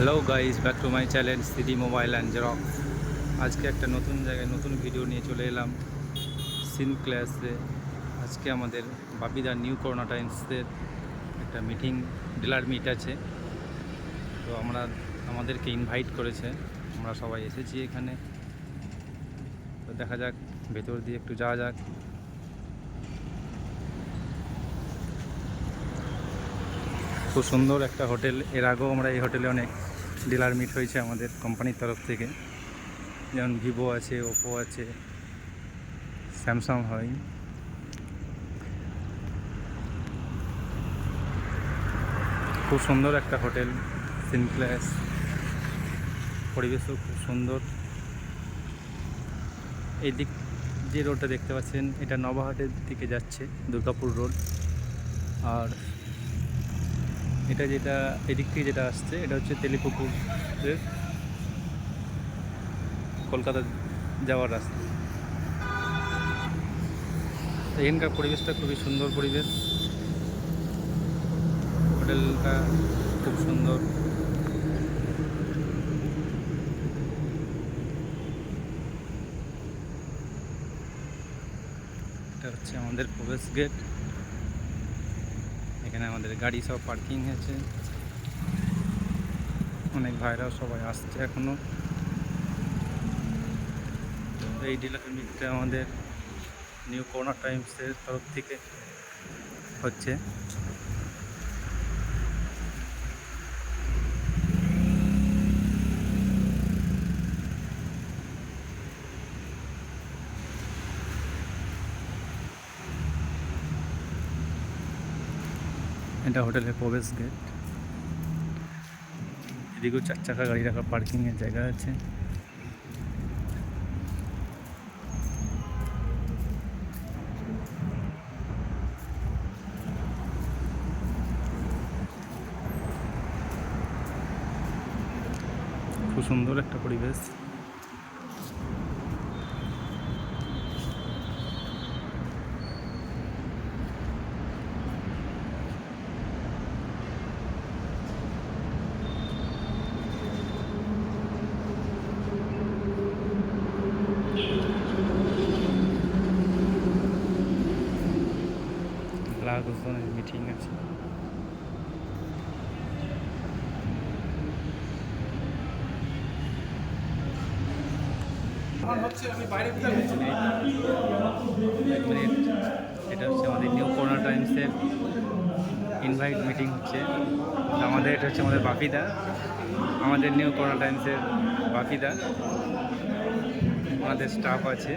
Hello guys back to my channel CD mobile and xerox আজকে একটা নতুন জায়গায় নতুন ভিডিও নিয়ে চলে এলাম সিন ক্লাসে আজকে আমাদের বাপিদার নিউ করোনা টাইমসের একটা মিটিং ডিলার মিট আছে। তো আমরা, আমাদেরকে ইনভাইট করেছে। আমরা সবাই এসেছি এখানে। তো দেখা যাক, ভেতর দিয়ে একটু যাওয়া যাক। খুব সুন্দর একটা হোটেল। এর আগেও আমরা এই হোটেলে অনেক ডিলার মিট হয়েছে আমাদের কোম্পানির তরফ থেকে। যেমন ভিভো আছে, ওপো আছে, স্যামসাং হয়। খুব সুন্দর একটা হোটেল সিনক্লাস পরিবেশও খুব সুন্দর। এই দিক যে রোডটা দেখতে পাচ্ছেন, এটা নবাহাটের দিকে যাচ্ছে, দুর্গাপুর রোড। আর এটা যেটা এদিক থেকে যেটা আসছে, এটা হচ্ছে তেলিপুকুরের কলকাতা যাওয়ার রাস্তা। এখানকার পরিবেশটা খুবই সুন্দর পরিবেশ। হোটেলটা খুব সুন্দর। এটা হচ্ছে আমাদের প্রবেশ গেট। এখানে আমাদের গাড়ি সব পার্কিং আছে অনেক ভাইরাও সবাই আসছে এখনও। এই ডিলার মিটটা আমাদের নিউ করোনা টাইমসের তরফ থেকে হচ্ছে। এটা হোটেলের প্রবেশ গেট এদিকেও চার চাকা গাড়ি রাখার পার্কিংয়ের জায়গা আছে। খুব সুন্দর একটা পরিবেশ। লাগোজনের মিটিং আছে। এটা হচ্ছে আমাদের নিউ করোনা টাইমসের ইনভাইট মিটিং হচ্ছে। আমাদের এটা হচ্ছে আমাদের বাপিদা আমাদের নিউ করোনা টাইমসের বাপিদা আমাদের স্টাফ আছে।